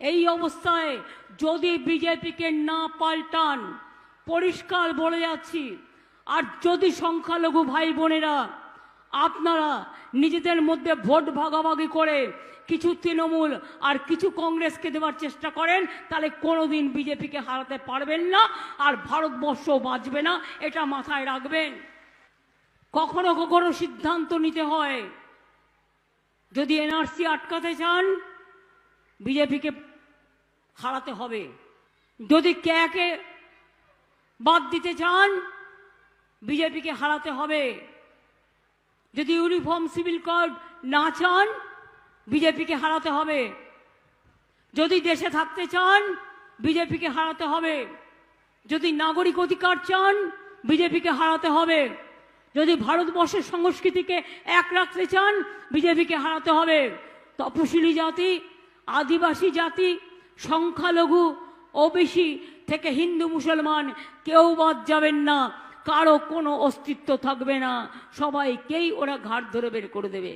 এই অবস্থায় যদি বিজেপিকে না পাল্টান, পরিষ্কার বলে যাচ্ছি, আর যদি সংখ্যালঘু ভাই বোনেরা আপনারা নিজেদের মধ্যে ভোট ভাগাভাগি করে কিছু তৃণমূল আর কিছু কংগ্রেসকে দেওয়ার চেষ্টা করেন, তাহলে কোনোদিন বিজেপিকে হারাতে পারবেন না, আর ভারতবর্ষ বাঁচবে না, এটা মাথায় রাখবেন। কখনো কখনো সিদ্ধান্ত নিতে হয়, যদি এনআরসি আটকাতে চান বিজেপিকে হারাতে হবে। যদি ক্যাকে বাদ দিতে চান, বিজেপিকে হারাতে হবে। যদি ইউনিফর্ম, সিভিল কোড না চান, বিজেপিকে হারাতে হবে। যদি দেশে থাকতে চান, বিজেপিকে হারাতে হবে। যদি নাগরিক অধিকার চান, বিজেপিকে হারাতে হবে। যদি ভারতবর্ষের সংস্কৃতিকে এক রাখতে চান, বিজেপিকে হারাতে হবে। তপশিলি জাতি আদিবাসী জাতি, সংখ্যালঘু ওবিসি থেকে হিন্দু মুসলমান কেউ বাদ যাবেন না, কারও কোনো অস্তিত্ব থাকবে না। সবাইকেই ওরা ঘাট ধরে বের করে দেবে।